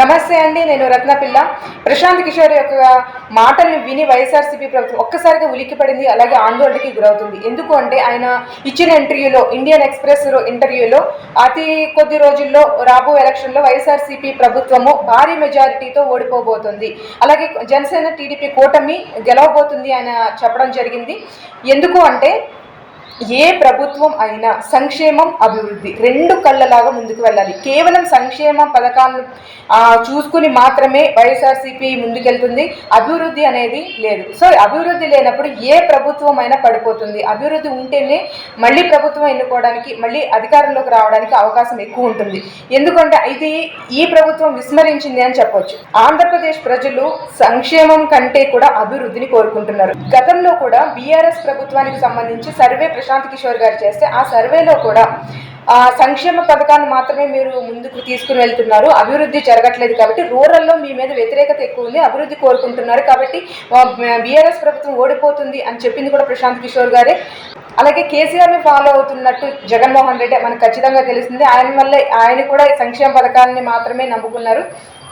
నమస్తే అండి నేను రత్నపిల్ల ప్రశాంత్ కిషోర్ యొక్క మాటల్ని విని వైఎస్ఆర్సీపీ ప్రభుత్వం ఒక్కసారిగా ఉలిక్కిపడింది అలాగే ఆందోళనకి గురవుతుంది. ఎందుకు అంటే ఆయన ఇచ్చిన ఇంటర్వ్యూలో ఇండియన్ ఎక్స్ప్రెస్ ఇంటర్వ్యూలో అతి కొద్ది రోజుల్లో రాబో ఎలక్షన్లో వైఎస్ఆర్సీపీ ప్రభుత్వము భారీ మెజారిటీతో ఓడిపోబోతుంది. అలాగే జనసేన టీడీపీ కూటమి గెలవబోతుంది ఆయన చెప్పడం జరిగింది. ఎందుకు అంటే ఏ ప్రభుత్వం అయినా సంక్షేమం అభివృద్ధి రెండు కళ్ళలాగా ముందుకు వెళ్ళాలి. కేవలం సంక్షేమ పథకాలను చూసుకుని మాత్రమే వైఎస్ఆర్సీపీ ముందుకెళ్తుంది. అభివృద్ధి అనేది లేదు. సో అభివృద్ధి లేనప్పుడు ఏ ప్రభుత్వం అయినా పడిపోతుంది. అభివృద్ధి ఉంటేనే మళ్ళీ ప్రభుత్వం ఎన్నుకోవడానికి మళ్ళీ అధికారంలోకి రావడానికి అవకాశం ఎక్కువ ఉంటుంది. ఎందుకంటే ఇది ఈ ప్రభుత్వం విస్మరించింది అని చెప్పొచ్చు. ఆంధ్రప్రదేశ్ ప్రజలు సంక్షేమం కంటే కూడా అభివృద్ధిని కోరుకుంటున్నారు. గతంలో కూడా బీఆర్ఎస్ ప్రభుత్వానికి సంబంధించి సర్వే ప్రశ్న ప్రశాంత్ కిషోర్ గారు చేస్తే ఆ సర్వేలో కూడా సంక్షేమ పథకాన్ని మాత్రమే మీరు ముందుకు తీసుకుని వెళ్తున్నారు. అభివృద్ధి జరగట్లేదు కాబట్టి రూరల్లో మీ మీద వ్యతిరేకత ఎక్కువ ఉంది. అభివృద్ధి కోరుకుంటున్నారు కాబట్టి బీఆర్ఎస్ ప్రభుత్వం ఓడిపోతుంది అని చెప్పింది కూడా ప్రశాంత్ కిషోర్ గారే. అలాగే కేసీఆర్ని ఫాలో అవుతున్నట్టు జగన్మోహన్ రెడ్డి మనకు ఖచ్చితంగా తెలిసింది ఆయన వల్ల ఆయన కూడా సంక్షేమ పథకాలని మాత్రమే నమ్ముకున్నారు.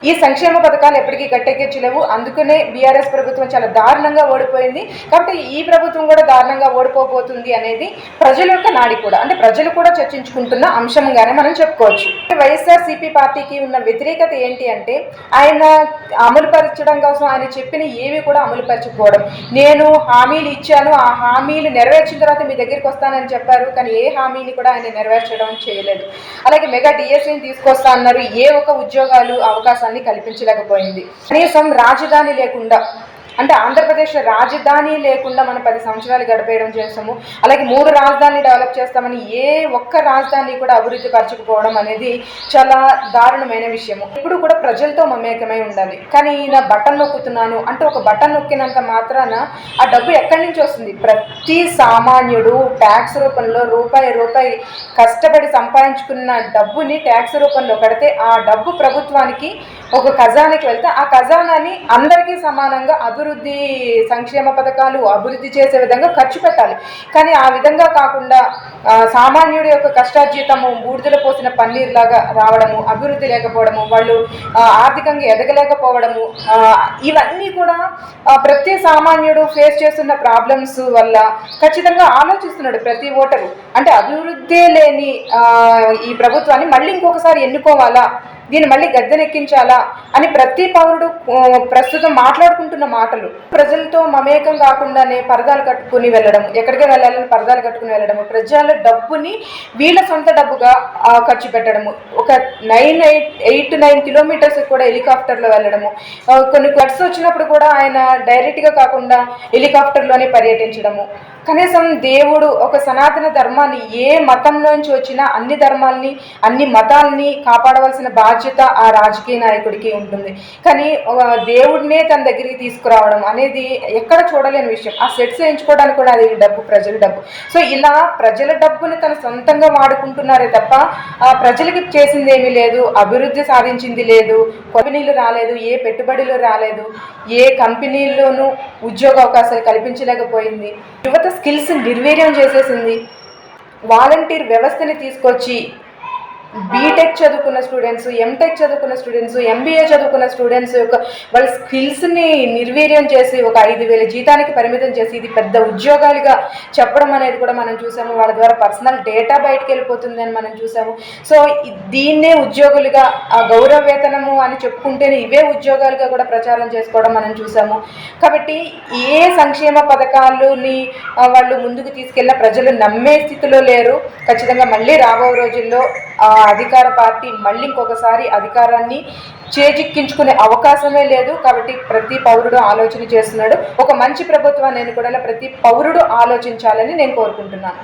ఈ సంక్షేమ పథకాలు ఎప్పటికీ గట్టెక్కించలేవు. అందుకనే బీఆర్ఎస్ ప్రభుత్వం చాలా దారుణంగా ఓడిపోయింది. కాబట్టి ఈ ప్రభుత్వం కూడా దారుణంగా ఓడిపోబోతుంది అనేది ప్రజల యొక్క నాడి కూడా. అంటే ప్రజలు కూడా చర్చించుకుంటున్న అంశంగానే మనం చెప్పుకోవచ్చు. వైఎస్ఆర్సీపీ పార్టీకి ఉన్న వ్యతిరేకత ఏంటి అంటే ఆయన అమలుపరచడం కోసం ఆయన చెప్పిన ఏవి కూడా అమలుపరచకపోవడం. నేను హామీలు ఇచ్చాను. ఆ హామీలు నెరవేర్చిన తర్వాత మీ దగ్గరికి వస్తానని చెప్పారు కానీ ఏ హామీని కూడా ఆయన నెరవేర్చడం చేయలేదు. అలాగే మెగా డిఎస్సీని తీసుకొస్తా అన్నారు ఏ ఒక్క ఉద్యోగాలు అవకాశాన్ని కల్పించలేకపోయింది. కనీసం రాజధాని లేకుండా అంటే ఆంధ్రప్రదేశ్ రాజధాని లేకుండా మనం పది సంవత్సరాలు గడిపేయడం చేస్తాము. అలాగే మూడు రాజధాని డెవలప్ చేస్తామని ఏ ఒక్క రాజధాని కూడా అభివృద్ధి పరచకపోవడం అనేది చాలా దారుణమైన విషయము. ఇప్పుడు కూడా ప్రజలతో మమేకమై ఉండాలి. కానీ ఈయన బటన్ నొక్కుతున్నాను అంటే ఒక బటన్ నొక్కినంత మాత్రాన ఆ డబ్బు ఎక్కడి నుంచి వస్తుంది? ప్రతి సామాన్యుడు ట్యాక్స్ రూపంలో రూపాయి రూపాయి కష్టపడి సంపాదించుకున్న డబ్బుని ట్యాక్స్ రూపంలో కడితే ఆ డబ్బు ప్రభుత్వానికి ఒక ఖజానాకి వెళ్తే ఆ ఖజానాని అందరికీ సమానంగా అభివృద్ధి సంక్షేమ పథకాలు అభివృద్ధి చేసే విధంగా ఖర్చు పెట్టాలి. కానీ ఆ విధంగా కాకుండా సామాన్యుడి యొక్క కష్టార్జితము బూడిదల పోసిన పన్నీర్ లాగా రావడము అభివృద్ధి లేకపోవడము వాళ్ళు ఆర్థికంగా ఎదగలేకపోవడము ఇవన్నీ కూడా ప్రతి సామాన్యుడు ఫేస్ చేస్తున్న ప్రాబ్లమ్స్ వల్ల ఖచ్చితంగా ఆలోచిస్తున్నాడు ప్రతి ఓటరు. అంటే అభివృద్ధి లేని ఈ ప్రభుత్వాన్ని మళ్ళీ ఇంకొకసారి ఎన్నుకోవాలా? దీన్ని మళ్ళీ గద్దెనెక్కించాలా అని ప్రతి పౌరుడు ప్రస్తుతం మాట్లాడుకుంటున్న మాటలు. ప్రజలతో మమేకం కాకుండానే పరదాలు కట్టుకుని వెళ్ళడం ఎక్కడికి వెళ్ళాలని పరదాలు కట్టుకుని వెళ్ళడము ప్రజల డబ్బుని వీళ్ళ సొంత డబ్బుగా ఖర్చు పెట్టడము ఒక nine eight eight nine kilometres కూడా హెలికాప్టర్లో వెళ్ళడము కొన్ని ఫ్లడ్స్ వచ్చినప్పుడు కూడా ఆయన డైరెక్ట్గా కాకుండా హెలికాప్టర్లోనే పర్యటించడము. కనీసం దేవుడు ఒక సనాతన ధర్మాన్ని ఏ మతంలోంచి వచ్చినా అన్ని ధర్మాల్ని అన్ని మతాల్ని కాపాడవలసిన బాధ్యత ఆ రాజకీయ నాయకుడికి ఉంటుంది. కానీ దేవుడినే తన దగ్గరికి తీసుకురావడం అనేది ఎక్కడ చూడలేని విషయం. ఆ సెట్స్ వేయించుకోవడానికి కూడా అది డబ్బు ప్రజల డబ్బు. సో ఇలా ప్రజల డబ్బుని తన సొంతంగా వాడుకుంటున్నారే తప్ప ఆ ప్రజలకి చేసింది ఏమీ లేదు అభివృద్ధి సాధించింది లేదు కంపెనీలు రాలేదు ఏ పెట్టుబడులు రాలేదు ఏ కంపెనీల్లోనూ ఉద్యోగ అవకాశాలు కల్పించలేకపోయింది. యువత స్కిల్స్ నిర్వీర్యం చేసేసింది. వాలంటీర్ వ్యవస్థని తీసుకొచ్చి బీటెక్ చదువుకున్న స్టూడెంట్స్ ఎంటెక్ చదువుకున్న స్టూడెంట్స్ ఎంబీఏ చదువుకున్న స్టూడెంట్స్ యొక్క వాళ్ళ స్కిల్స్ని నిర్వీర్యం చేసి ఒక ఐదు వేల జీతానికి పరిమితం చేసి ఇది పెద్ద ఉద్యోగాలుగా చెప్పడం అనేది కూడా మనం చూసాము. వాళ్ళ ద్వారా పర్సనల్ డేటా బయటకు వెళ్ళిపోతుంది అని మనం చూసాము. సో దీన్నే ఉద్యోగులుగా ఆ గౌరవ వేతనము అని చెప్పుకుంటేనే ఇవే ఉద్యోగాలుగా కూడా ప్రచారం చేసుకోవడం మనం చూసాము. కాబట్టి ఏ సంక్షేమ పథకాలని వాళ్ళు ముందుకు తీసుకెళ్ళిన ప్రజలు నమ్మే స్థితిలో లేరు. ఖచ్చితంగా మళ్ళీ రాబో రోజుల్లో ఆ అధికార పార్టీ మళ్ళీ ఇంకొకసారి అధికారాన్ని చేజిక్కించుకునే అవకాశమే లేదు కాబట్టి ప్రతి పౌరుడు ఆలోచన చేస్తున్నాడు. ఒక మంచి ప్రభుత్వాన్ని ఎన్నుకోవడంలో ప్రతి పౌరుడు ఆలోచించాలని నేను కోరుకుంటున్నాను.